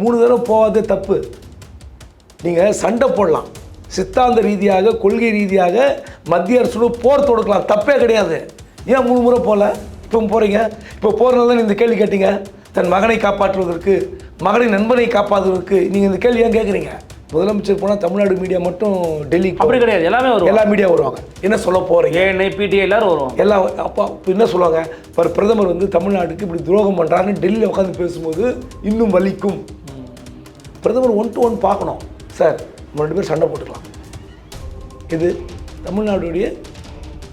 மூணு தடவை போகாதே தப்பு. நீங்கள் சண்டை போடலாம். சித்தாந்த ரீதியாக கொள்கை ரீதியாக மத்திய அரசோட போர் தொடுக்கலாம். தப்பே கிடையாது. ஏன் மூணு முறை போகல? இப்போ போகிறீங்க இப்போ போகிறனால தான் இந்த கேள்வி கேட்டீங்க. தன் மகனை காப்பாற்றுவதற்கு மகனின் நண்பனை காப்பாற்றுவதற்கு நீங்கள் இந்த கேள்வி ஏன் கேட்குறீங்க முதலமைச்சர் போனால் தமிழ்நாடு மீடியா மட்டும் டெல்லிக்கு அப்படி கிடையாது. எல்லாமே வரும் எல்லா மீடியா வருவாங்க. என்ன சொல்ல போகிறீங்க ஏஎன்ஐ பிடிஐ எல்லாரும் வருவாங்க. எல்லாம் அப்பா இப்போ என்ன சொல்லுவாங்க? இப்போ பிரதமர் வந்து தமிழ்நாட்டுக்கு இப்படி துரோகம் பண்ணுறாருன்னு டெல்லியில் உட்காந்து பேசும்போது இன்னும் வலிக்கும். பிரதமர் ஒன் டு ஒன் பார்க்கணும். சார் நம்ம ரெண்டு பேரும் சண்டை போட்டுக்கலாம். இது தமிழ்நாடுடைய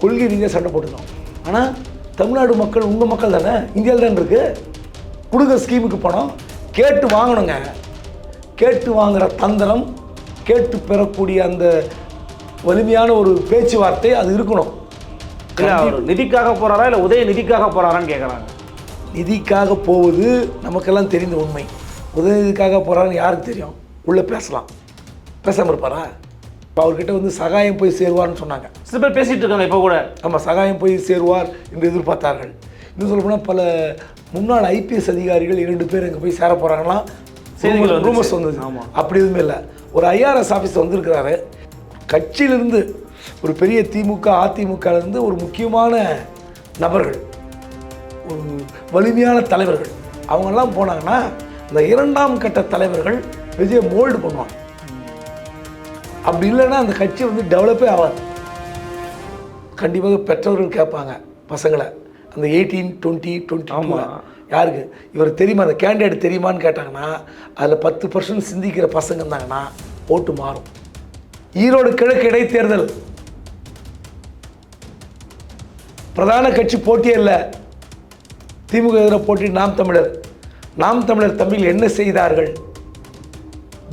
கொள்கை ரீதியாக சண்டை போட்டுக்கலாம். ஆனால் தமிழ்நாடு மக்கள் உங்கள் மக்கள் தானே? இந்தியாவில் தானே இருக்கு? கொடுங்க ஸ்கீமுக்கு பணம் கேட்டு வாங்கணுங்க. கேட்டு வாங்குற தந்திரம் கேட்டு பெறக்கூடிய அந்த வலிமையான ஒரு பேச்சுவார்த்தை அது இருக்கணும். இல்ல அவர் நிதிக்காக போறாரா இல்ல உதய நிதிக்காக போறாரான்னு கேக்குறாங்க? நிதிக்காக போவது நமக்கெல்லாம் தெரிந்த உண்மை. உதவிக்காக போகிறான்னு யாருக்கு தெரியும்? உள்ளே பேசலாம். பேசாமல் இருப்பாரா? இப்போ அவர்கிட்ட வந்து சகாயம் போய் சேருவார்னு சொன்னாங்க. சில பேர் பேசிட்டு இருக்காங்க இப்போ கூட. ஆமாம் சகாயம் போய் சேருவார் என்று எதிர்பார்த்தார்கள். இன்னும் சொல்லப்போனால் பல முன்னாள் ஐபிஎஸ் அதிகாரிகள் இரண்டு பேர் அங்கே போய் சேர போகிறாங்களாம் செய்திகள். ரூமர்ஸ் வந்தது. ஆமா. அப்படி எதுவுமே இல்லை. ஒரு ஐஆர்எஸ் ஆஃபீஸ் வந்திருக்கிறாரு. கட்சியிலிருந்து ஒரு பெரிய திமுக அதிமுகலேருந்து ஒரு முக்கியமான நபர்கள் ஒரு வலிமையான தலைவர்கள் அவங்கெல்லாம் போனாங்கன்னா இந்த இரண்டாம் கட்ட தலைவர்கள் விஜய் மோல்டு பண்ணுவாங்க. அப்படி இல்லைன்னா அந்த கட்சி வந்து டெவலப்பே ஆகாது. கண்டிப்பாக பெற்றோர்கள் கேட்பாங்க பசங்களை அந்த எயிட்டீன் டுவெண்ட்டி டுவெண்ட்டி. யாருக்கு? இவர் தெரியுமா? அந்த கேண்டிடேட் தெரியுமான்னு கேட்டாங்கன்னா அதில் பத்து பர்சன்ட் சிந்திக்கிற பசங்க இருந்தாங்கன்னா ஓட்டு மாறும். ஈரோடு கிழக்கு இடைத்தேர்தல். பிரதான கட்சி போட்டியே இல்லை. திமுக எதிராக போட்டி நாம் தமிழர். நாம் தமிழர் தம்பிகள் என்ன செய்தார்கள்?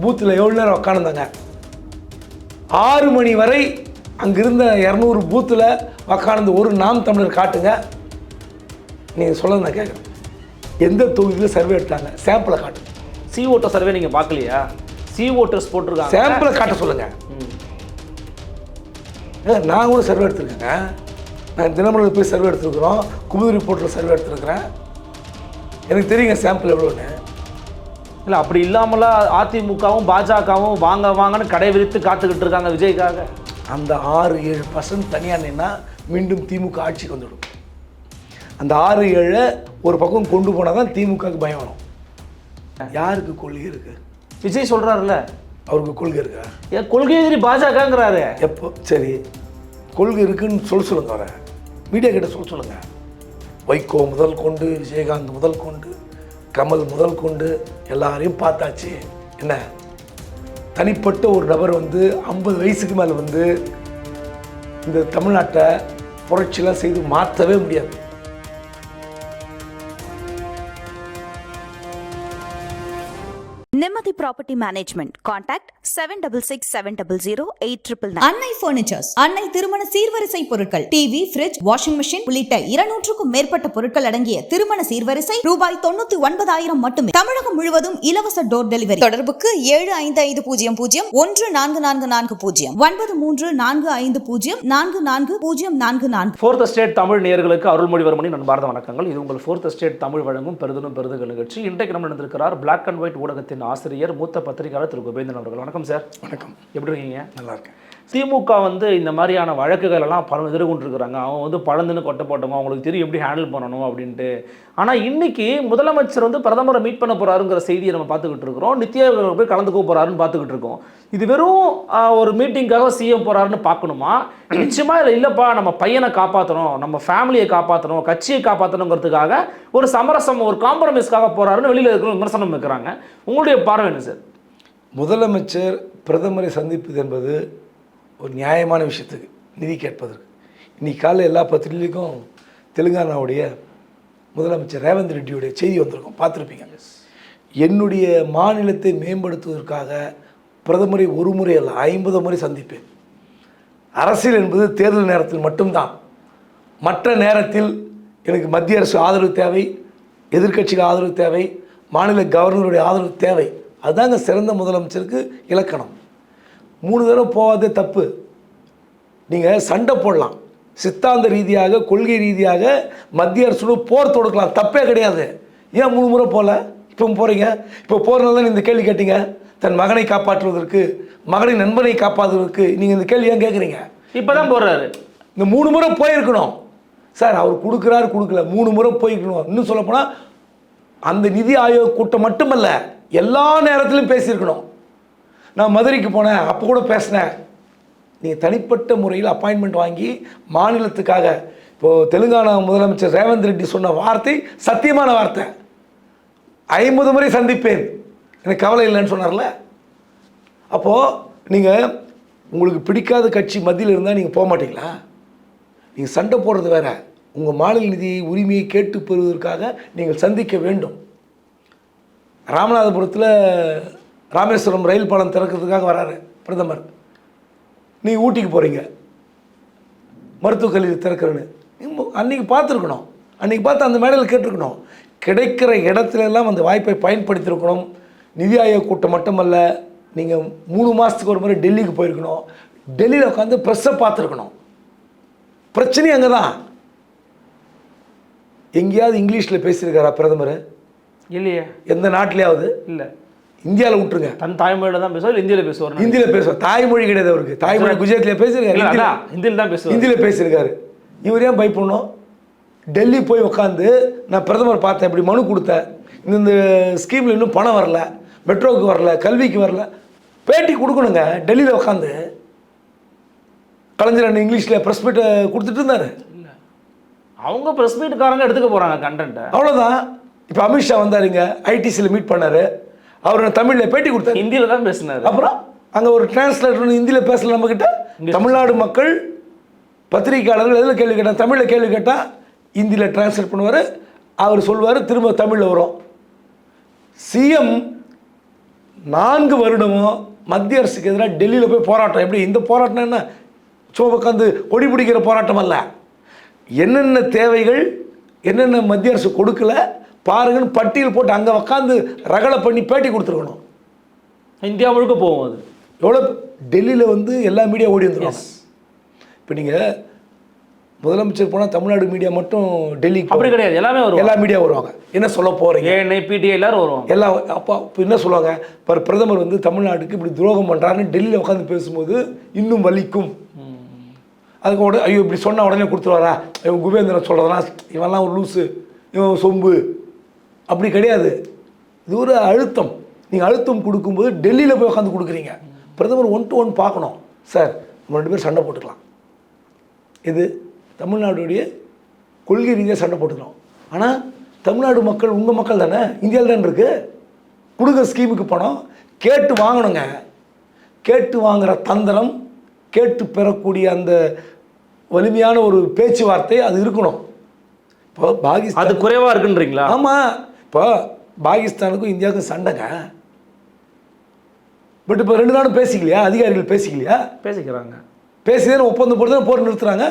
பூத்தில் எவ்வளோ நேரம் உட்காந்துருந்தாங்க ஆறு மணி வரை அங்கிருந்த இரநூறு பூத்தில் உக்காந்து ஒரு நாம் தமிழர் காட்டுங்க. நீங்கள் சொல்ல நான் கேட்குறேன். எந்த தொகுதியில் சர்வே எடுத்தாங்க? சாம்பிளை காட்டுங்க சி ஓட்டர் சர்வே நீங்க பார்க்கலையா? சி ஓட்டர்ஸ் போட்டிருக்காங்க. சாம்பிளை காட்ட சொல்லுங்க. ம். ஏங்க, நான் கூட சர்வே எடுத்திருக்கேங்க. நான் தினமலர் போய் சர்வே எடுத்துருக்குறோம். குமுதி ரிப்போர்ட்டில் சர்வே எடுத்துருக்கிறேன். எனக்கு தெரியுங்க சாம்பிள் எவ்வளோன்னு இல்ல அப்படி இல்லாமல அதிமுகவும் பாஜகவும் வாங்க வாங்கன்னு கடை விரித்து காத்துக்கிட்டு இருக்காங்க விஜய்க்காக. அந்த ஆறு ஏழு பர்சன்ட் தனியாக நின்னா மீண்டும் திமுக ஆட்சிக்கு வந்துடும். அந்த ஆறு ஏழை ஒரு பக்கம் கொண்டு போனால் தான் திமுகவுக்கு பயம் வரும். யாருக்கு கொள்கை இருக்கு? விஜய் சொல்றாருல்ல. அவருக்கு கொள்கை இருக்கா? ஏன் கொள்கை எதிரி பாஜகங்கிறாரு. எப்போ? சரி. கொள்கை இருக்குன்னு சொல்ல சொல்லுங்க அவரை. மீடியா கிட்ட சொல்ல சொல்லுங்க. வைகோ முதல் கொண்டு விஜயகாந்த் முதல் கொண்டு கமல் முதல் கொண்டு எல்லாரையும் பார்த்தாச்சு. என்ன? தனிப்பட்ட ஒரு நபர் வந்து ஐம்பது வயசுக்கு மேலே வந்து இந்த தமிழ்நாட்டை புரட்சியெலாம் செய்து மாற்றவே முடியாது. Nimati Property Management. Contact 766700 அன்னை பர்னிச்சர்ஸ் அன்னை திருமண சீர்வரிசை பொருட்கள் டிவி ஃபிரிட்ஜ் வாஷிங் மெஷின் உள்ளிட்ட இருநூற்றுக்கும் மேற்பட்ட பொருட்கள் அடங்கிய திருமண சீர்வரிசை ரூபாய் தொண்ணூத்தி ஒன்பதாயிரம் மட்டுமே. தமிழகம் முழுவதும் இலவச டோர் டெலிவரி தொடர்புக்கு ஏழு ஐந்து ஐந்து பூஜ்ஜியம் பூஜ்ஜியம் ஒன்று நான்கு நான்கு நான்கு பூஜ்ஜியம். ஒன்பது மூன்று நான்கு ஐந்து பூஜ்ஜியம் நான்கு நான்கு பூஜ்ஜியம் நான்கு நான்கு. ஃபோர்த் ஸ்டேட் தமிழ் நேயர்களுக்கு அருள்மொழிவர்மனின் அன்பார்ந்த வணக்கங்கள். இது உங்கள் ஃபோர்த் ஸ்டேட் தமிழ் வழங்கும் பெருதலும் பெருதுகள் நிகழ்ச்சி. இன்றைக்கு நம்ம நடந்திருக்கிறார் பிளாக் அண்ட் ஒயிட் ஊடகத்தின் ஆசிரியர் மூத்த பத்திரிகையாளர் திரு. கோபேந்தன் அவர்கள். வணக்கம் சார். வணக்கம். எப்படி இருக்கீங்க? நல்லா இருக்கேன் திமுக வந்து இந்த மாதிரியான வழக்குகள் எல்லாம் பல எதிர்கொண்டிருக்கிறாங்க அவங்க வந்து பழந்துன்னு கொட்டை போட்டவங்க அவங்களுக்கு தெரியும் எப்படி ஹேண்டில் பண்ணணும் அப்படின்ட்டு. ஆனால் இன்னைக்கு முதலமைச்சர் வந்து பிரதமரை மீட் பண்ண போறாருங்கிற செய்தியை நம்ம பார்த்துக்கிட்டு இருக்கிறோம். நித்யா போய் கலந்துக்க போறாருன்னு பார்த்துக்கிட்டு இருக்கோம். இது வெறும் ஒரு மீட்டிங்காக சிஎம் போறாருன்னு பார்க்கணுமா? நிச்சயமா இல்லை இல்லைப்பா நம்ம பையனை காப்பாற்றணும் நம்ம ஃபேமிலியை காப்பாற்றணும் கட்சியை காப்பாற்றணுங்கிறதுக்காக ஒரு சமரசம் ஒரு காம்ப்ரமைஸ்க்காக போறாருன்னு வெளியில் இருக்கிற விமர்சனம் வைக்கிறாங்க. உங்களுடைய பார்வை என்ன சார் முதலமைச்சர் பிரதமரை சந்திப்பது என்பது ஒரு நியாயமான விஷயத்துக்கு நிதி கேட்பதற்கு. இன்னைக்கு காலையில் எல்லா பத்திரிகைக்கும் தெலுங்கானாவுடைய முதலமைச்சர் ரேவந்த் ரெட்டியுடைய செய்தி வந்திருக்கும் பார்த்துருப்பீங்க. என்னுடைய மாநிலத்தை மேம்படுத்துவதற்காக பிரதமரை ஒரு முறை அல்ல ஐம்பது முறை சந்திப்பேன். அரசியல் என்பது தேர்தல் நேரத்தில் மட்டும்தான். மற்ற நேரத்தில் எனக்கு மத்திய அரசு ஆதரவு தேவை எதிர்கட்சிகள் ஆதரவு தேவை மாநில கவர்னருடைய ஆதரவு தேவை. அதுதாங்க சிறந்த முதலமைச்சருக்கு இலக்கணம். மூணு தடவை போகாதே தப்பு. நீங்கள் சண்டை போடலாம். சித்தாந்த ரீதியாக கொள்கை ரீதியாக மத்திய அரசோடு போர் தொடுக்கலாம். தப்பே கிடையாது. ஏன் மூணு முறை போகல? இப்போ போகிறீங்க இப்போ போகிறனால தான் இந்த கேள்வி கேட்டீங்க? தன் மகனை காப்பாற்றுவதற்கு மகனின் நண்பனை காப்பாற்றுவதற்கு நீங்கள் இந்த கேள்வி ஏன் கேட்குறீங்க இப்பதான் போடுறாரு. இந்த மூணு முறை போயிருக்கணும். சார் அவர் கொடுக்குறாரு கொடுக்கல. மூணு முறை போயிருக்கணும். இன்னும் சொல்லப்போனால் அந்த நிதி ஆயோக் கூட்டம் மட்டுமல்ல எல்லா நேரத்திலும் பேசியிருக்கணும். நான் மதுரைக்கு போனேன் அப்போ கூட பேசினேன். நீங்கள் தனிப்பட்ட முறையில் அப்பாயின்மெண்ட் வாங்கி மாநிலத்துக்காக இப்போது தெலுங்கானா முதலமைச்சர் ரேவந்த் ரெட்டி சொன்ன வார்த்தை சத்தியமான வார்த்தை. ஐம்பது முறை சந்திப்பேன். எனக்கு கவலை இல்லைன்னு சொன்னார்ல? அப்போது நீங்கள் உங்களுக்கு பிடிக்காத கட்சி மத்தியில் இருந்தால் நீங்கள் போக மாட்டீங்களா? நீங்கள் சண்டை போடுறது வேற. உங்கள் மாநில நிதி உரிமையை கேட்டு பெறுவதற்காக நீங்கள் சந்திக்க வேண்டும். ராமநாதபுரத்தில் ராமேஸ்வரம் ரயில் பாலம் திறக்கிறதுக்காக வராரு பிரதமர். நீங்கள் ஊட்டிக்கு போகிறீங்க மருத்துவக் கல்லூரி திறக்கிறேன்னு. அன்றைக்கி பார்த்துருக்கணும். அன்றைக்கி பார்த்து அந்த மேடையில் கேட்டிருக்கணும். கிடைக்கிற இடத்துல எல்லாம் அந்த வாய்ப்பை பயன்படுத்தியிருக்கணும். நிதி ஆயோக் கூட்டம் மட்டுமல்ல நீங்கள் மூணு மாதத்துக்கு ஒரு முறை டெல்லிக்கு போயிருக்கணும். டெல்லியில் உட்காந்து ப்ரெஸ்ஸை பார்த்துருக்கணும். பிரச்சனை அங்கே தான் எங்கேயாவது இங்கிலீஷில் பேசியிருக்காரா பிரதமர்? இல்லையே. எந்த நாட்டிலேயாவது? இல்ல. இந்தியாவில் விட்டுருங்க. தன் தாய்மொழியில தான் பேசுவார் இந்தியில பேசுவார் ஹிந்தியில் பேசுவார். தாய்மொழி கிடையாது அவருக்கு. தாய்மொழி குஜராத்தில் பேசியிருக்காரு. ஹிந்தியில- தான் பேசுவார். ஹிந்தியில் பேசியிருக்காரு. இவர் ஏன் பயப்படணும்? டெல்லி போய் உட்காந்து நான் பிரதமர் பார்த்தேன் இப்படி மனு கொடுத்தேன். இந்த ஸ்கீமில் இன்னும் பணம் வரல. மெட்ரோவுக்கு வரல கல்விக்கு வரல. பேட்டி கொடுக்கணுங்க. டெல்லியில் உட்காந்து கலைஞர் அண்ணன் இங்கிலீஷில் ப்ரெஸ் மீட்டை கொடுத்துட்டு இருந்தாரு. அவங்க பிரஸ் மீட்டுக்காரங்க எடுத்துக்க போறாங்க கண்டென்ட்டை அவ்வளோதான் இப்போ அமித்ஷா வந்தாருங்க. ஐடிசியில் மீட் பண்ணாரு. அவர் தமிழில் பேட்டி கொடுத்தாரு. ஹிந்தியில தான் பேசினாரு. அப்புறம் அங்கே ஒரு டிரான்ஸ்லேட்டர் ஹிந்தியில் பேசல நம்மக்கிட்ட தமிழ்நாடு மக்கள் பத்திரிகையாளர்கள் எதில் கேள்வி கேட்டால் தமிழில் கேள்வி கேட்டால் ஹிந்தியில் டிரான்ஸ்லேட் பண்ணுவார். அவர் சொல்லுவார் திரும்ப தமிழில் வரும். சிஎம் நான்கு வருடமும் மத்திய அரசுக்கு எதிராக டெல்லியில் போய் போராட்டம். எப்படி? இந்த போராட்டம் என்ன? சும்மா உட்காந்து கொடி பிடிக்கிற போராட்டம் அல்ல. என்னென்ன தேவைகள் என்னென்ன மத்திய அரசு கொடுக்கல பாருங்கன்னு பட்டியல் போட்டு அங்கே உட்காந்து ரகலை பண்ணி பேட்டி கொடுத்துருக்கணும். இந்தியா முழுக்க போகும் அது. எவ்வளோ டெல்லியில் வந்து எல்லா மீடியா ஓடி வந்துடும் இப்போ நீங்கள் முதலமைச்சர் போனால் தமிழ்நாடு மீடியா மட்டும் டெல்லிக்கு அப்படி கிடையாது. எல்லாமே வரும் எல்லா மீடியா வருவாங்க. என்ன சொல்ல போகிறீங்க ஏஎன்ஐ பிடிஐ எல்லாரும் வருவாங்க. எல்லா அப்போ இப்போ என்ன சொல்லுவாங்க? இப்போ பிரதமர் வந்து தமிழ்நாட்டுக்கு இப்படி துரோகம் பண்ணுறாருன்னு டெல்லியில் உட்காந்து பேசும்போது இன்னும் வலிக்கும். அதுக்கு உடனே ஐயோ இப்படி சொன்ன உடனே கொடுத்துருவாரா? இவன் குபேந்திரன் சொல்கிறதெல்லாம் இவன்லாம் ஒரு லூசு. இவன் சொம்பு. அப்படி கிடையாது. இது ஒரு அழுத்தம். நீங்கள் அழுத்தம் கொடுக்கும்போது டெல்லியில் போய் உட்காந்து கொடுக்குறீங்க. பிரதமர் ஒன் டு ஒன் பார்க்கணும். சார் நம்ம ரெண்டு பேரும் சண்டை போட்டுக்கலாம். இது தமிழ்நாடுடைய கொள்கை ரீதியாக சண்டை போட்டுக்கிறோம் ஆனால் தமிழ்நாடு மக்கள் உங்கள் மக்கள் தானே? இந்தியாவில் தானே இருக்கு? கொடுங்க ஸ்கீமுக்கு பணம் கேட்டு வாங்கணுங்க. கேட்டு வாங்குற தந்திரம் கேட்டு பெறக்கூடிய அந்த வலிமையான ஒரு பேச்சுவார்த்தை அது இருக்கணும். இப்போ பாகிஸ்தான் அது குறைவா இருக்குன்றீங்களா? ஆமாம் இப்போ பாகிஸ்தானுக்கும் இந்தியாவுக்கும் சண்டைங்க. பட் இப்போ ரெண்டு நாடும் பேசிக்கலையா? அதிகாரிகள் பேசிக்கலையா? பேசிக்கிறாங்க. பேசிதான் ஒப்பந்தம் போட்டு போர் நிறுத்துறாங்க.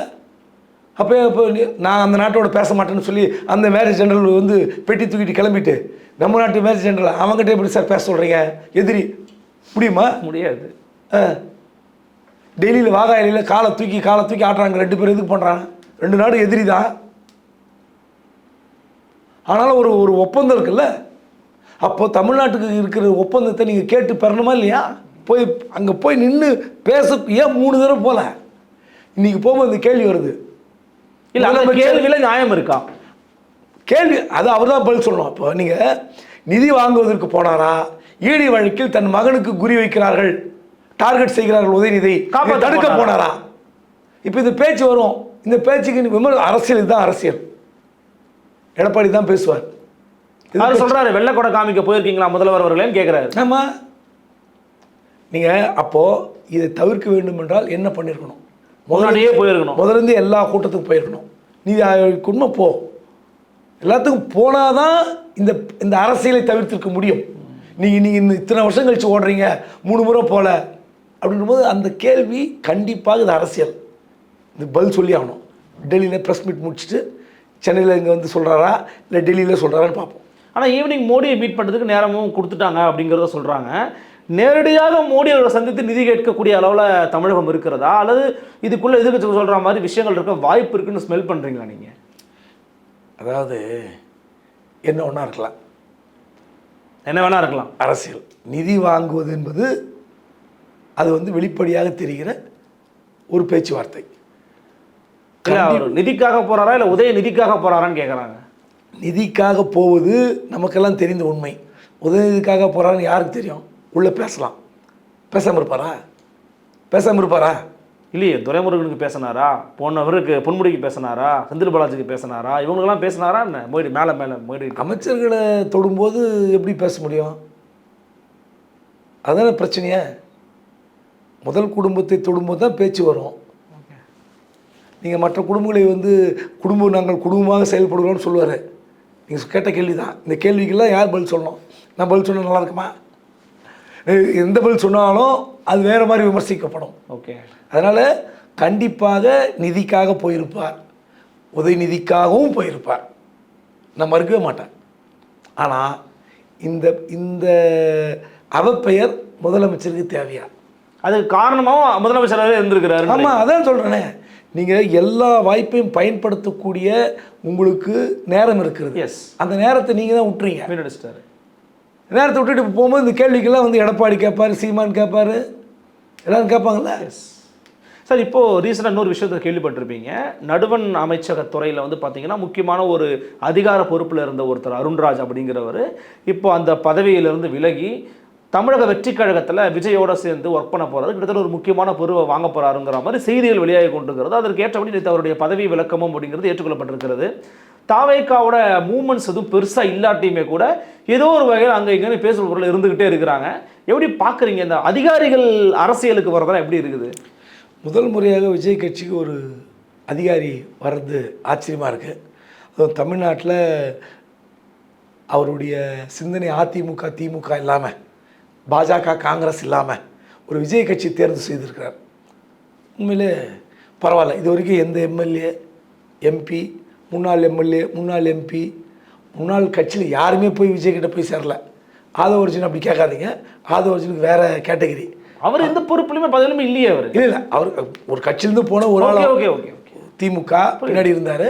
அப்போ இப்போ நான் அந்த நாட்டோட பேச மாட்டேன்னு சொல்லி அந்த மேரேஜ் ஜெனரல் வந்து பெட்டி தூக்கிட்டு கிளம்பிட்டு நம்ம நாட்டு மேரேஜ் ஜெனரல் அவங்ககிட்ட எப்படி சார் பேச சொல்கிறீங்க எதிரி. முடியுமா? முடியாது. டெல்லியில் வாகாயிலில் காலை தூக்கி காலை தூக்கி ஆட்டுறாங்க. ரெண்டு பேரும் எதுக்கு பண்ணுறாங்க ரெண்டு நாடு எதிரி தான். ஆனாலும் ஒரு ஒரு ஒப்பந்தம் இருக்குல்ல? அப்போ தமிழ்நாட்டுக்கு இருக்கிற ஒப்பந்தத்தை நீங்கள் கேட்டு பெறணுமா இல்லையா? போய் அங்கே போய் நின்று பேச ஏன் மூணு தடவை போல? இன்னைக்கு போகும்போது இந்த கேள்வி வருது. இல்ல அந்த கேள்வியில நியாயம் இருக்கா? கேள்வி அது அவர் தான் பதில் சொல்லணும். அப்போ நீங்கள் நிதி வாங்குவதற்கு போனாரா? ஈடி வழக்கில் தன் மகனுக்கு குறி வைக்கிறார்கள். டார்கெட் செய்கிறார்கள் உதயநிதி. தடுக்க போனாரா? இப்போ இந்த பேச்சு வரும். இந்த பேச்சுக்கு விமர் அரசியல் இதுதான் அரசியல். எடப்பாடி தான் பேசுவார். அவர் சொல்றாரு? வெள்ளக்கொடை காமிக்க போயிருக்கீங்களா முதல்வர் அவர்களேன்னு கேக்குறாரு. ஆமாம் நீங்கள் அப்போது இதை தவிர்க்க வேண்டும் என்றால் என்ன பண்ணியிருக்கணும் முன்னாடியே போயிருக்கணும். முதல்ல இருந்து எல்லா கூட்டத்துக்கும் போயிருக்கணும். நீ ஆயோக்குன்னு போ. எல்லாத்துக்கும் போனால் தான் இந்த இந்த அரசியலை தவிர்த்திருக்க முடியும். நீங்கள் நீங்கள் இந்த இத்தனை வருஷம் கழிச்சு ஓடுறீங்க. மூணு முறை போல. அப்படின்னும்போது அந்த கேள்வி கண்டிப்பாக இது அரசியல். இது பதில் சொல்லி ஆகணும். டெல்லியில் ப்ரெஸ் மீட் முடிச்சுட்டு சென்னையில் இங்கே வந்து சொல்கிறாரா இல்லை டெல்லியில் சொல்கிறாரான்னு பார்ப்போம். ஆனா ஈவினிங் மோடியை மீட் பண்றதுக்கு நேரமும் கொடுத்துட்டாங்க அப்படிங்கிறத சொல்றாங்க. நேரடியாக மோடி அவரை சந்தித்து நிதி கேட்கக்கூடிய அளவுல தமிழகம் இருக்கிறதா? அல்லது இதுக்குள்ள எதிர்க்கட்சி சொல்ற மாதிரி விஷயங்கள் இருக்க வாய்ப்பு இருக்குன்னு ஸ்மெல் பண்றீங்களா நீங்க? அதாவது என்ன ஒன்றா இருக்கலாம். என்ன வேணா இருக்கலாம். அரசியல். நிதி வாங்குவது என்பது அது வந்து வெளிப்படையாக தெரிகிற ஒரு பேச்சுவார்த்தை. அவர் நிதிக்காக போறாரா? இல்ல உதய நிதிக்காக போறாரான்னு கேக்குறாங்க. நிதிக்காக போவது நமக்கெல்லாம் தெரிந்த உண்மை. உதவிக்காக போகிறான்னு யாருக்கு தெரியும்? உள்ளே பேசலாம். பேசாமல் இருப்பாரா? பேசாமல் இருப்பாரா? இல்லையே துரைமுருகனுக்கு பேசினாரா? போனவருக்கு பொன்முடிக்கு பேசினாரா? செந்தில் பாலாஜிக்கு பேசினாரா? இவங்களுக்கெல்லாம் பேசினாரா என்ன? மோடி மேலே மேலே மோடி. அமைச்சர்களை தொடும்போது எப்படி பேச முடியும்? அதானே பிரச்சனையே. முதல் குடும்பத்தை தொடும்போது தான் பேச்சு வரும். நீங்கள் மற்ற குடும்பங்களை வந்து குடும்பம் நாங்கள் குடும்பமாக செயல்படுகிறோம்னு சொல்லுவார். நீங்கள் கேட்ட கேள்வி தான் இந்த கேள்விக்கெல்லாம் யார் பதில் சொல்லணும்? நான் பதில் சொன்னால் நல்லா இருக்குமா? எந்த பதில் சொன்னாலும் அது வேறு மாதிரி விமர்சிக்கப்படும். ஓகே. அதனால் கண்டிப்பாக நிதிக்காக போயிருப்பார். உதயநிதிக்காகவும் போயிருப்பார். நான் மறுக்கவே மாட்டேன். ஆனால் இந்த இந்த அவப்பெயர் முதலமைச்சருக்கு தேவையா? அதுக்கு காரணமாகவும் முதலமைச்சராகவே இருந்திருக்கிறாரு ஆமாம் அதான் சொல்கிறேனே நீங்கள் எல்லா வாய்ப்பையும் பயன்படுத்தக்கூடிய உங்களுக்கு நேரம் இருக்கிறது. எஸ் அந்த நேரத்தை நீங்கள் தான் விட்டுறீங்க நேரத்தை விட்டுட்டு போகும்போது இந்த கேள்விக்கெல்லாம் வந்து எடப்பாடி கேட்பாரு சீமான் கேட்பாரு எல்லாரும் கேட்பாங்கல்ல எஸ் சார் இப்போது ரீசெண்டாக இன்னொரு விஷயத்தை கேள்விப்பட்டிருப்பீங்க. நடுவண் அமைச்சக துறையில் வந்து பார்த்தீங்கன்னா முக்கியமான ஒரு அதிகார பொறுப்பில் இருந்த ஒருத்தர் அருண்ராஜ் அப்படிங்கிறவர். இப்போ அந்த பதவியிலிருந்து விலகி தமிழக வெற்றி கழகத்தில் விஜயோட சேர்ந்து ஒர்க் பண்ண போகிறாரு கிட்டத்தட்ட ஒரு முக்கியமான பொருவை வாங்க போகிறாருங்கிற மாதிரி செய்திகள் வெளியாகி கொண்டிருக்கிறது. அதற்கு ஏற்றபடி நேற்று அவருடைய பதவி விளக்கமும் அப்படிங்கிறது ஏற்றுக்கொள்ளப்பட்டிருக்கிறது. தாவேக்காவோட மூமெண்ட்ஸ் எதுவும் பெருசாக இல்லாட்டியுமே கூட ஏதோ ஒரு வகையில் அங்கே இங்கே பேசுகிற பொருள் இருந்துக்கிட்டே இருக்கிறாங்க. எப்படி பார்க்குறீங்க இந்த அதிகாரிகள் அரசியலுக்கு வரதெல்லாம் எப்படி இருக்குது? முதல் முறையாக விஜய் கட்சிக்கு ஒரு அதிகாரி வர்றது ஆச்சரியமாக இருக்குது அதுவும் தமிழ்நாட்டில் அவருடைய சிந்தனை அதிமுக திமுக இல்லாமல் பாஜக காங்கிரஸ் இல்லாமல் ஒரு விஜய் கட்சி தேர்வு செய்திருக்கிறார். உண்மையிலே பரவாயில்ல. இது வரைக்கும் எந்த எம்எல்ஏ எம்பி முன்னாள் எம்எல்ஏ முன்னாள் எம்பி முன்னாள் கட்சியில் யாருமே போய் விஜய் கிட்ட போய் சேரல. ஆதவர்ஜுன் அப்படி கேட்காதீங்க. ஆதவர்ஜுனுக்கு வேறு கேட்டகரி. அவர் எந்த பொறுப்புலையுமே பதிலுமே இல்லையே அவர். இல்லை இல்லை. அவர் ஒரு கட்சியிலேருந்து போன ஒரு ஆள் ஓகே ஓகே திமுக பின்னாடி இருந்தார்.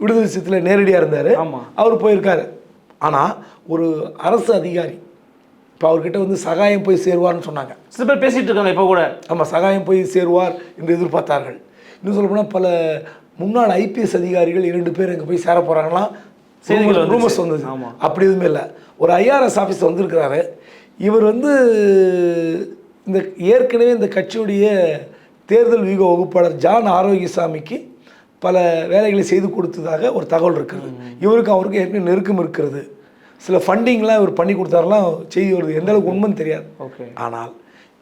விடுதலை சித்தில் நேரடியாக இருந்தார். ஆமா. அவர் போயிருக்காரு. ஆனால் ஒரு அரசு அதிகாரி இப்போ அவர்கிட்ட வந்து சகாயம் போய் சேருவார்னு சொன்னாங்க. சில பேர் பேசிட்டு இருக்காங்க இப்போ கூட. ஆமாம் சகாயம் போய் சேருவார் என்று எதிர்பார்த்தார்கள். இன்னும் சொல்லப்போனால் பல முன்னாள் ஐபிஎஸ் அதிகாரிகள் இரண்டு பேர் அங்கே போய் சேர போகிறாங்களாம் செய்திகள். ரூமர்ஸ் வந்தது ஆமா. அப்படி எதுவுமே இல்லை. ஒரு ஐஆர்எஸ் ஆஃபீஸ் வந்திருக்கிறாரு. இவர் வந்து இந்த ஏற்கனவே இந்த கட்சியுடைய தேர்தல் வியூக வகுப்பாளர் ஜான் ஆரோக்கியசாமிக்கு பல வேலைகளை செய்து கொடுத்ததாக ஒரு தகவல் இருக்கிறது. இவருக்கும் அவருக்கும் ஏற்கனவே நெருக்கம் இருக்கிறது. சில ஃபண்டிங்லாம் இவர் பண்ணி கொடுத்தாரெல்லாம் செய்தி வருது. எந்த அளவுக்கு உண்மைன்னு தெரியாது. ஓகே. ஆனால்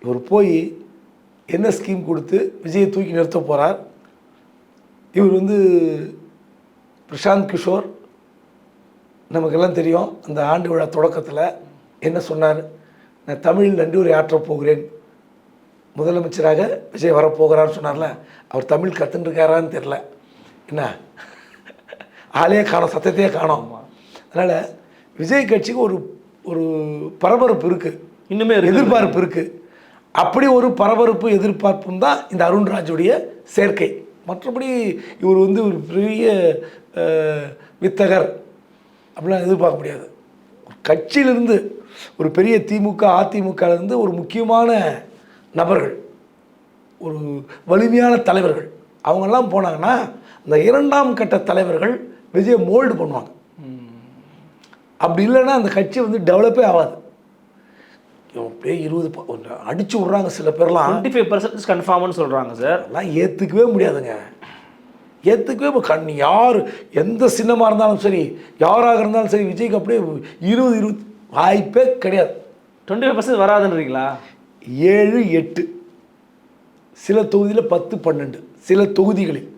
இவர் போய் என்ன ஸ்கீம் கொடுத்து விஜயை தூக்கி நிறுத்த போகிறார் இவர் வந்து பிரசாந்த் கிஷோர் நமக்கெல்லாம் தெரியும் அந்த ஆண்டு விழா தொடக்கத்தில் என்ன சொன்னார்? நான் தமிழில் நன்றி ஆற்றப் போகிறேன். முதலமைச்சராக விஜய் வரப்போகிறான்னு சொன்னார்ல அவர் தமிழ் கற்றுட்டுருக்காரான்னு தெரில என்ன? ஆளே காணோம் சத்தத்தையே காணோம். அதனால் விஜய் கட்சிக்கு ஒரு ஒரு பரபரப்பு இருக்குது இன்னுமே எதிர்பார்ப்பு இருக்கு. அப்படி ஒரு பரபரப்பு எதிர்பார்ப்பும் தான் இந்த அருண்ராஜுடைய சேர்க்கை. மற்றபடி இவர் வந்து ஒரு பெரிய வித்தகர். அப்படிலாம் எதிர்பார்க்க முடியாது. ஒரு கட்சியிலிருந்து ஒரு பெரிய திமுக அதிமுக இருந்து ஒரு முக்கியமான நபர்கள் ஒரு வலிமையான தலைவர்கள் அவங்கெல்லாம் போனாங்கன்னா இந்த இரண்டாம் கட்ட தலைவர்கள் விஜயை மோல்டு பண்ணுவாங்க. அப்படி இல்லைன்னா அந்த கட்சி வந்து டெவலப்பே ஆகாது. அப்படியே இருபது அடிச்சு விட்றாங்க சில பேர்லாம். டுவெண்ட்டி ஃபைவ் பர்சன்ட் கன்ஃபார்ம்னு சொல்கிறாங்க சார் அதெல்லாம் ஏற்றுக்கவே முடியாதுங்க. ஏற்றுக்கவே கண் யார் எந்த சின்னமாக இருந்தாலும் சரி யாராக இருந்தாலும் சரி விஜய்க்கு அப்படியே இருபது இருபது வாய்ப்பே கிடையாது. டுவெண்ட்டி ஃபைவ் பர்சன்ட் வராதுன்றீங்களா? ஏழு எட்டு. சில தொகுதியில் பத்து பன்னெண்டு. சில தொகுதிகளில்.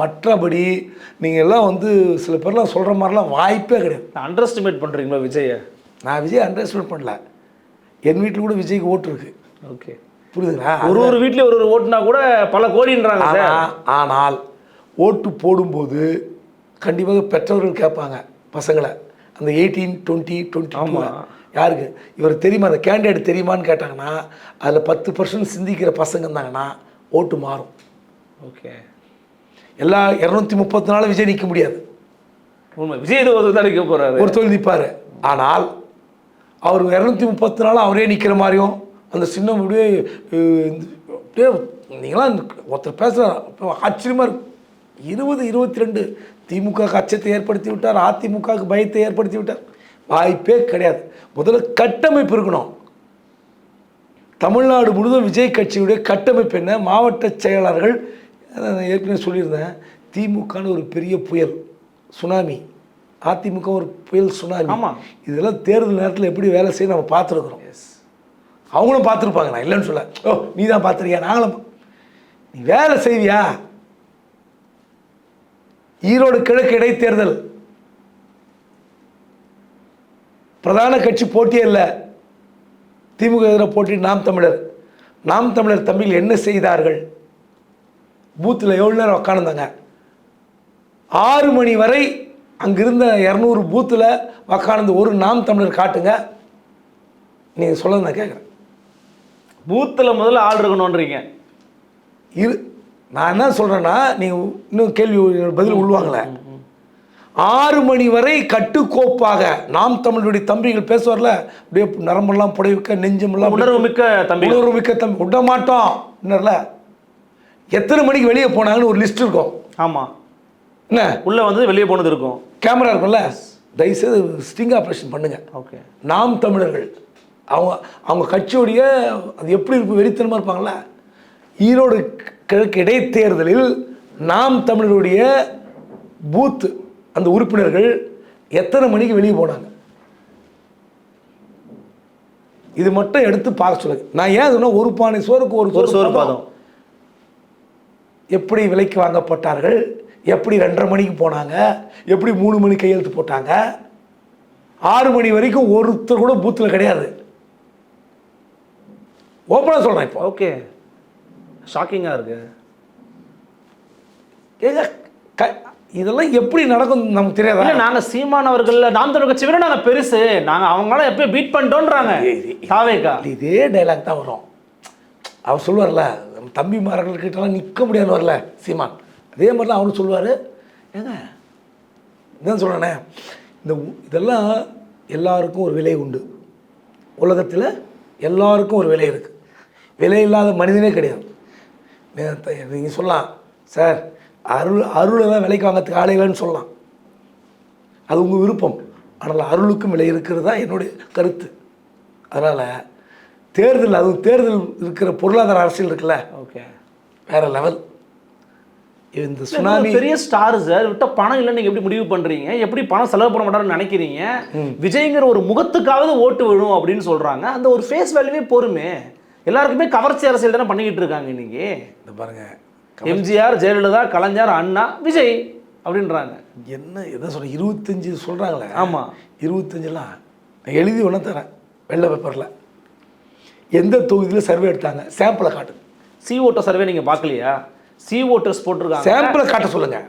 மற்றபடி நீங்கள் எல்லாம் வந்து சில பேர்லாம் சொல்கிற மாதிரிலாம் வாய்ப்பே கிடையாது. அண்டர் எஸ்டிமேட் பண்ணுறீங்களா விஜயை நான் விஜய் அண்டர்ஸ்டாண்ட் பண்ணல. என் வீட்டில் கூட விஜய்க்கு ஓட்டு இருக்கு. ஓகே. புரியுதுங்களா? ஒரு ஒரு வீட்லயும் ஒரு ஒரு ஓட்டுனா கூட பல கோடின்றாங்க ஆனால் ஓட்டு போடும்போது கண்டிப்பாக பெற்றோர்கள் கேட்பாங்க பசங்களை. அந்த எயிட்டீன் டுவெண்ட்டி டுவெண்ட்டி ஆமா. யாருக்கு? இவர் தெரியுமா? அந்த கேண்டிடேட் தெரியுமான்னு கேட்டாங்கன்னா அதில் பத்து பர்சன்ட் சிந்திக்கிற பசங்க இருந்தாங்கன்னா ஓட்டு மாறும். ஓகே. எல்லா இரநூத்தி முப்பத்தி நாலு விஜய் நிற்க முடியாது. உண்மை. விஜய் ஒரு தான் நிற்க ஒரு தொழில் நிற்பார் ஆனால் அவர் இரநூத்தி முப்பத்தி நாலு அவரே நிற்கிற மாதிரியும் அந்த சின்னம் அப்படியே அப்படியே நீங்களாம் ஒருத்தர் பேசுகிற ஆச்சரியமாக இருக்கு. இருபது இருபத்தி ரெண்டு திமுக அச்சத்தை ஏற்படுத்தி விட்டார் அதிமுகவுக்கு பயத்தை ஏற்படுத்தி விட்டார் வாய்ப்பே கிடையாது. முதல்ல கட்டமைப்பு இருக்கணும். தமிழ்நாடு முழுவதும் விஜய் கட்சியுடைய கட்டமைப்பு என்ன? மாவட்ட செயலாளர்கள் ஏற்கனவே சொல்லியிருந்தேன் திமுகன்னு ஒரு பெரிய புயல் சுனாமி. அதிமுக ஒரு புயல் சுனாமி. ஆமா. இதெல்லாம் தேர்தல் நேரத்தில் எப்படி வேலை செய்ய நம்ம பார்த்துருக்குறோம். அவங்களும் பார்த்துருப்பாங்க நான் இல்லைன்னு சொல்ல ஓ நீ தான் பார்த்துருக்கியா? நாங்களும் நீ வேலை செய்வியா? ஈரோடு கிழக்கு இடைத்தேர்தல். பிரதான கட்சி போட்டியே இல்லை. திமுக எதிராக போட்டி நாம் தமிழர். நாம் தமிழர் தம்பிகள் என்ன செய்தார்கள்? பூத்தில் எவ்வளோ நேரம் உக்காந்துருந்தாங்க? ஆறு மணி வரை அங்கிருந்த இரநூறு பூத்தில் உக்காந்து ஒரு நாம் தமிழர் காட்டுங்க. நீங்கள் சொல்ல நான் கேட்குறேன். பூத்தில் முதல்ல ஆள் இருக்கணுன்றீங்க இரு நான் என்ன சொல்கிறேன்னா நீங்கள் இன்னும் கேள்வி பதில் உள்வாங்களே ஆறு மணி வரை கட்டுக்கோப்பாக நாம் தமிழுடைய தம்பிகள் பேசுவார்ல அப்படியே நரம்பெல்லாம் புடைவிக்க நெஞ்சமெல்லாம் உணர்வு மிக்க தம்பி உணர்வு மிக்க தம்பி விட மாட்டோம் என்னர்ல? எத்தனை மணிக்கு வெளியே போனாங்கன்னு ஒரு லிஸ்ட் இருக்கும். ஆமா. என்ன? உள்ள வந்து வெளியே போனது இருக்கும். கேமரா இருக்கும்ல? தயவுசெய்து ஸ்டிங் ஆப்ரேஷன் பண்ணுங்க. ஓகே. நாம் தமிழர்கள் அவங்க அவங்க கட்சியோடைய அது எப்படி இருக்கும் வெறித்தனமாக இருப்பாங்கள்ல ஈரோடு கிழக்கு இடைத்தேர்தலில் நாம் தமிழருடைய பூத் அந்த உறுப்பினர்கள் எத்தனை மணிக்கு வெளியே போனாங்க? இது மட்டும் எடுத்து பார்க்க சொல்லுங்க. நான் ஏன் சொன்னா ஒரு பானை சோறுக்கு ஒரு ஒரு சோறு. பாதம்? எப்படி விலைக்கு வாங்கப்பட்டார்கள்? எப்படி ரெண்டரை மணிக்கு போனாங்க? எப்படி மூணு மணி கையெழுத்து போட்டாங்க? ஆறு மணி வரைக்கும் ஒருத்தர் கூட பூத்தில் கிடையாது. ஓப்பனாக சொல்கிறேன் இப்போ. ஓகே. ஷாக்கிங்காக இருக்கு. ஏங்க க இதெல்லாம் எப்படி நடக்கும் நமக்கு தெரியாதா? இல்ல நாங்க சீமான் அவர்கள் நாம் தமிழ் கட்சி விட நாங்க பெருசு. நாங்க அவங்களால எப்பயும் பீட் பண்ணிட்டோன்றாங்க. தாவேக்கா இதே டைலாக் தான் வரும். அவர் சொல்லுவார்ல நம்ம தம்பிமார்கள்கிட்டலாம் நிற்க முடியாது வரல சீமான். அதே மாதிரிலாம் அவரும் சொல்லுவார். ஏங்க இதான் சொல்கிறேனே இந்த இதெல்லாம் எல்லாருக்கும் ஒரு விலை உண்டு. உலகத்தில் எல்லாருக்கும் ஒரு விலை இருக்குது விலை இல்லாத மனிதனே கிடையாது. நீங்கள் சொல்லலாம். சார் அருள் அருளெல்லாம் விலைக்கு வாங்கிறதுக்கு ஆளே இல்லைன்னு சொல்லலாம். அது உங்கள் விருப்பம். ஆனால் அருளுக்கும் விலை இருக்கிறது தான் என்னுடைய கருத்து. அதனால் தேர்தல் அதுவும் தேர்தல் இருக்கிற பொருளாதார அரசியல் இருக்குல்ல? ஓகே. வேற லெவல் இந்த சுனாமி பெரிய ஸ்டார் சார் விட்ட பணம் இல்லைன்னு நீங்க எப்படி முடிவு பண்றீங்க? எப்படி பணம் செலவு பண்ண மாட்டாருன்னு நினைக்கிறீங்க? விஜய்ங்கிற ஒரு முகத்துக்காவது ஓட்டு விழும் அப்படின்னு சொல்றாங்க. அந்த ஒரு ஃபேஸ் வேல்யூவே போருமே. எல்லாருக்குமே கவர்ச்சி அரசியல் தானே பண்ணிக்கிட்டு இருக்காங்க இன்னைக்கு. இந்த பாருங்க எம்ஜிஆர் ஜெயலலிதா கலைஞர் அண்ணா விஜய் அப்படின்றாங்க. என்ன எதை சொல்ற இருபத்தஞ்சி சொல்கிறாங்களே ஆமா. இருபத்தஞ்செல்லாம் நான் எழுதி ஒன்று தரேன் வெள்ளை பேப்பரில் எந்த தொகுதியில் சர்வே எடுத்தாங்க? சாம்பிளை காட்டு. சி ஓட்டர் சர்வே நீங்க பார்க்கலையா? சி ஓட்டர்ஸ் போட்டிருக்காங்க. சாம்பிளை காட்ட சொல்லுங்கள்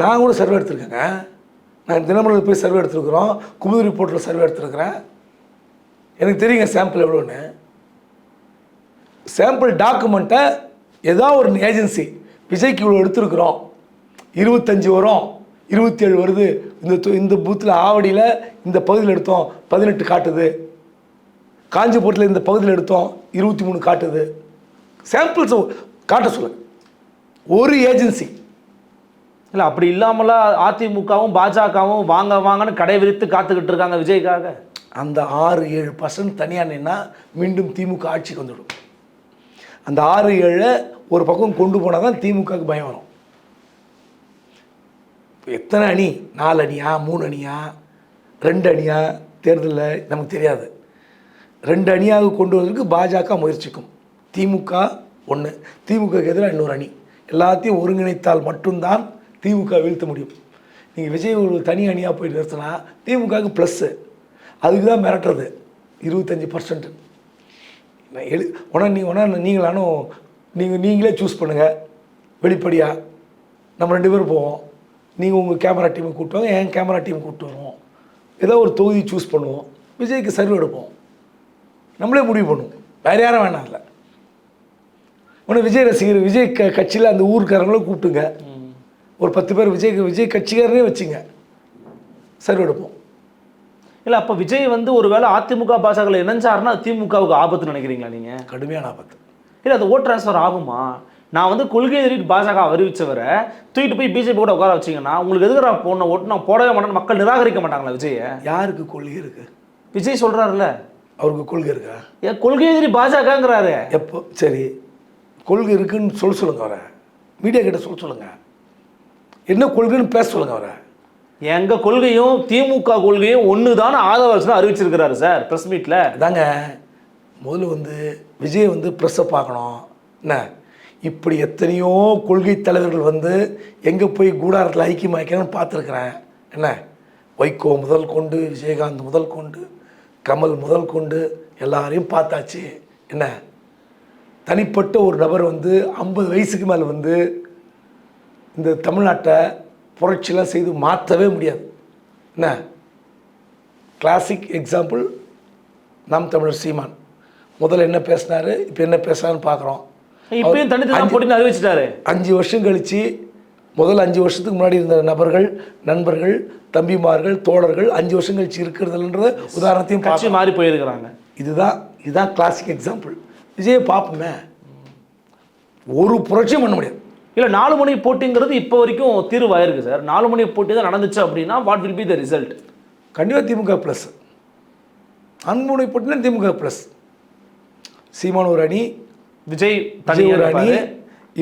நான் கூட சர்வே எடுத்திருக்கேங்க. நான் தினமலர் போய் சர்வே எடுத்திருக்கிறோம். குமுது ரிப்போர்ட்டில் சர்வே எடுத்திருக்கிறேன். எனக்கு தெரியுங்க சாம்பிள் எவ்வளோன்னு சாம்பிள் டாக்குமெண்ட்டை ஏதோ ஒரு ஏஜென்சி விஜய்க்கு இவ்வளோ எடுத்துருக்குறோம். இருபத்தஞ்சி வரும். இருபத்தி ஏழு வருது. இந்த இந்த பூத்தில் ஆவடியில் இந்த பகுதியில் எடுத்தோம். பதினெட்டு காட்டுது. காஞ்சிபுரத்தில் இந்த பகுதியில் எடுத்தோம். இருபத்தி மூணு காட்டுது சாம்பிள்ஸ் காட்ட சொல்லுங்கள் ஒரு ஏஜென்சி இல்லை அப்படி இல்லாமலாம் அதிமுகவும் பாஜகவும் வாங்க வாங்கன்னு கடை விரித்து காத்துக்கிட்டு இருக்காங்க விஜய்க்காக? அந்த ஆறு ஏழு பர்சன்ட் தனியாக நின்னா மீண்டும் திமுக ஆட்சிக்கு வந்துவிடும் அந்த ஆறு ஏழை ஒரு பக்கம் கொண்டு போனால் தான் திமுகவுக்கு பயம் வரும். எத்தனை அணி? நாலு அணியா? மூணு அணியா? ரெண்டு அணியா? தேர்தலில்? நமக்கு தெரியாது. ரெண்டு அணியாக கொண்டு வருவதற்கு பாஜக முயற்சிக்கும். திமுக ஒன்று திமுக எதிராக இன்னொரு அணி. எல்லாத்தையும் ஒருங்கிணைத்தால் மட்டும்தான் திமுக வீழ்த்த முடியும். நீங்கள் விஜய் ஒரு தனி அணியாக போய் நிறுத்தினா திமுகவுக்கு ப்ளஸ்ஸு அதுக்கு தான் மிரட்டுறது. இருபத்தஞ்சி பர்சன்ட் நான் எழு உடனே நீ உடனே நீங்களானும் நீங்கள் நீங்களே சூஸ் பண்ணுங்கள் வெளிப்படையாக நம்ம ரெண்டு பேரும் போவோம். நீங்கள் உங்கள் கேமரா டீமை கூப்பிட்டு வாங்க என் கேமரா டீம் கூப்பிட்டு வருவோம். ஏதோ ஒரு தொகுதி சூஸ் பண்ணுவோம். விஜய்க்கு சர்வே எடுப்போம். நம்மளே முடிவு பண்ணுவோம். வேறு யாரும் வேணாம் இல்லை உடனே விஜய் ரசிகர் விஜய் க கட்சியில் அந்த ஊர்க்காரங்களும் கூப்பிட்டுங்க. ஒரு பத்து பேர் விஜய் விஜய் கட்சிக்காரனே வச்சுங்க. சர்வே எடுப்போம். இல்லை அப்போ விஜய் வந்து ஒருவேளை அதிமுக பாஜகவில் இணைஞ்சாருன்னா திமுகவுக்கு ஆபத்துன்னு நினைக்கிறீங்களா நீங்கள் கடுமையான ஆபத்து. இல்லை அது ஓட் ட்ரான்ஸ்ஃபர் ஆகுமா? நான் வந்து கொள்கை எதிரிட்டு பாஜக அறிவிச்சவரை தூக்கிட்டு போய் பிஜேபி கூட உட்கார வச்சீங்கன்னா உங்களுக்கு எதுக்குறா போன ஓட்டு நான் போடவே மாட்டேன்னு மக்கள் நிராகரிக்க மாட்டாங்களா விஜயை? யாருக்கு கொள்கை இருக்கு? விஜய் சொல்றாருல்ல அவருக்கு கொள்கை இருக்கா? ஏன் கொள்கை எதிரி பாஜகங்கிறாரு. எப்போ? சரி. கொள்கை இருக்குன்னு சொல்ல சொல்லுங்க அவரை. மீடியா கிட்ட சொல்ல சொல்லுங்க. என்ன கொள்கைன்னு பேச சொல்லுங்க அவரை. எங்கள் கொள்கையும் திமுக கொள்கையும் ஒன்று தான் ஆதரவு அறிவிச்சிருக்கிறாரு சார் ப்ரெஸ் மீட்டில் தாங்க முதல்ல வந்து விஜய் வந்து ப்ரெஸ்ஸை பார்க்கணும். என்ன? இப்படி எத்தனையோ கொள்கை தலைவர்கள் வந்து எங்கே போய் கூடாரத்தில் ஐக்கியமாக்கணும்னு பார்த்துருக்குறேன். என்ன? வைகோ முதல் கொண்டு விஜயகாந்த் முதல் கொண்டு கமல் முதல் கொண்டு எல்லாரையும் பார்த்தாச்சு. என்ன? தனிப்பட்ட ஒரு நபர் வந்து ஐம்பது வயசுக்கு மேலே வந்து இந்த தமிழ்நாட்டை புரட்சிலாம் செய்து மாற்றவே முடியாது. என்ன? கிளாசிக் எக்ஸாம்பிள் நாம் தமிழர் சீமான். முதல்ல என்ன பேசினாரு இப்போ என்ன பேசுறாருன்னு பார்க்குறோம் இப்பயும் தனித்து அறிவிச்சிட்டாரு. அஞ்சு வருஷம் கழித்து முதல் அஞ்சு வருஷத்துக்கு முன்னாடி இருந்த நபர்கள் நண்பர்கள் தம்பிமார்கள் தோழர்கள் அஞ்சு வருஷம் கழிச்சு இருக்கிறதுன்றத உதாரணத்தையும் பார்க்கலாம் மாறி போயிருக்கிறாங்க. இதுதான் இதுதான் கிளாசிக் எக்ஸாம்பிள் விஜயை பார்ப்போமே. ஒரு புரட்சியும் பண்ண முடியாது. இல்லை நாலு மணி போட்டிங்கிறது இப்போ வரைக்கும் தீர்வாயிருக்கு சார். நாலு மணி போட்டி தான் நடந்துச்சு அப்படின்னா what will be the result கண்டிப்பாக திமுக ப்ளஸ் அன்புனை போட்டினா திமுக ப்ளஸ் சீமான் ஒரு அணி விஜய் ஒரு அணி.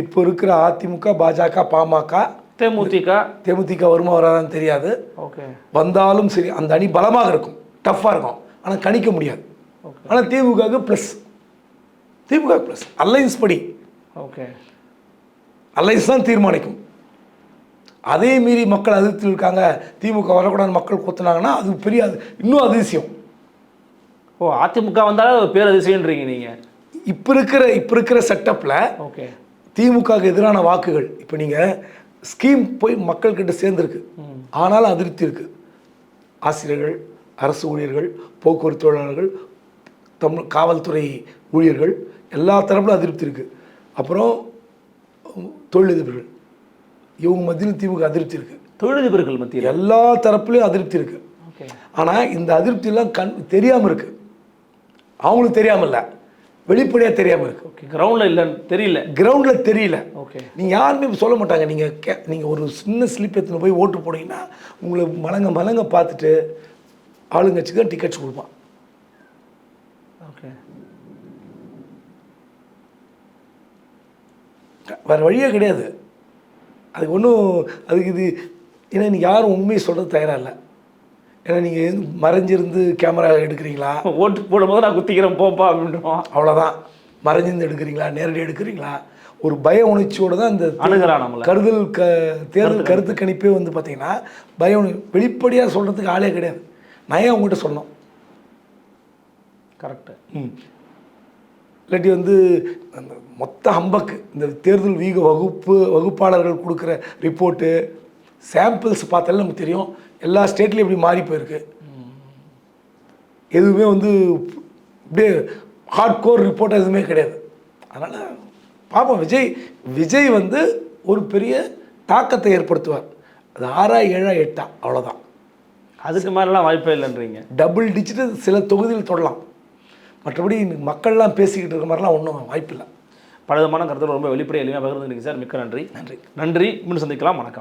இப்போ இருக்கிற அதிமுக பாஜக பாமக. தேமுதிக. தேமுதிக வருமா வராதான்னு தெரியாது. ஓகே வந்தாலும் சரி அந்த அணி பலமாக இருக்கும். டஃப்பாக இருக்கும். ஆனால் கணிக்க முடியாது. ஆனால் திமுகவுக்கு ப்ளஸ் திமுக ப்ளஸ் அலைன்ஸ் படி. ஓகே அலைன்ஸ் தான் தீர்மானிக்கும். அதே மீறி மக்கள் அதிருப்தியில் இருக்காங்க திமுக வரக்கூடாதுன்னு மக்கள் கொத்துனாங்கன்னா அது பெரிய அது இன்னும் அதிசயம். ஓ அதிமுக வந்தாலும் பேர் அதிசயன்றீங்க நீங்கள் இப்போ இருக்கிற இப்போ இருக்கிற செட்டப்பில் ஓகே. திமுகவுக்கு எதிரான வாக்குகள் இப்போ நீங்கள் ஸ்கீம் போய் மக்கள்கிட்ட சேர்ந்துருக்கு. ஆனாலும் அதிருப்தி இருக்குது ஆசிரியர்கள் அரசு ஊழியர்கள் போக்குவரத்து தொழிலாளர்கள் தமிழ் காவல்துறை ஊழியர்கள் எல்லா தரப்புலும் அதிருப்தி இருக்குது அப்புறம் தொழிலதிபர்கள். இவங்க மத்தியிலும் திமுக அதிருப்தி இருக்குது தொழிலதிபர்கள் மத்தியில்? எல்லா தரப்புலையும் அதிருப்தி இருக்குது ஆனால் இந்த அதிருப்தியெல்லாம் கண் தெரியாமல் இருக்குது அவங்களுக்கு தெரியாமல் இல்லை வெளிப்படையாக தெரியாமல் இருக்குது ஓகே கிரவுண்டில் இல்லைன்னு தெரியல. கிரவுண்டில் தெரியல. ஓகே. நீங்கள் யாருமே சொல்ல மாட்டாங்க. நீங்கள் கே நீங்கள் ஒரு சின்ன ஸ்லிப் எடுத்துன்னு போய் ஓட்டு போனீங்கன்னா உங்களை மலங்க மலங்க பார்த்துட்டு ஆளுங்கட்சிக்கு தான் டிக்கெட்ஸ் கொடுப்பான் ஓகே வேறு வழியே கிடையாது. அதுக்கு ஒன்றும் அதுக்கு இது ஏன்னா நீங்கள் யாரும் உண்மையை சொல்கிறது தயாராக இல்லை. ஏன்னா நீங்கள் மறைஞ்சிருந்து கேமரா எடுக்கிறீங்களா? ஓட்டு போடும்போது நான் குத்திக்கிறேன் போப்பா அப்படின்றோம். அவ்வளோதான் மறைஞ்சிருந்து எடுக்கிறீங்களா? நேரடி எடுக்கிறீங்களா? ஒரு பய உணர்ச்சியோட தான் இந்த அணுகுறான் நம்மளை. கருதல் க தேர்தல் கருத்து கணிப்பே வந்து பார்த்தீங்கன்னா பய உணர்வு வெளிப்படையாக சொல்கிறதுக்கு ஆளே கிடையாது. நான் ஏன் உங்கள்கிட்ட சொன்னோம் கரெக்டு ம். இல்லாட்டி வந்து அந்த மொத்த ஹம்பக்கு இந்த தேர்தல் வீக வகுப்பு வகுப்பாளர்கள் கொடுக்குற ரிப்போர்ட்டு சாம்பிள்ஸ் பார்த்தாலே நமக்கு தெரியும். எல்லா ஸ்டேட்லேயும் இப்படி மாறி போயிருக்கு. எதுவுமே வந்து அப்படியே ஹார்ட் கோர் ரிப்போர்ட் எதுவுமே கிடையாது. அதனால் பார்ப்போம் விஜய் விஜய் வந்து ஒரு பெரிய தாக்கத்தை ஏற்படுத்துவார். அது ஆறா ஏழா எட்டா அவ்வளோதான் அதுக்கு மேலலாம் வாய்ப்பே இல்லைன்றீங்க. டபுள் டிஜிட்டு சில தொகுதியில் தொடலாம். மற்றபடி மக்கள்லாம் பேசிக்கிட்டு இருக்க மாதிரிலாம் ஒன்றும் வாய்ப்பில்லை. பல விதமான கருத்துக்கள் ரொம்ப வெளிப்படை எளிமையாக பகிர்ந்துருக்கீங்க சார் மிக்க நன்றி. நன்றி. நன்றி. மீண்டும் சந்திக்கலாம். வணக்கம்.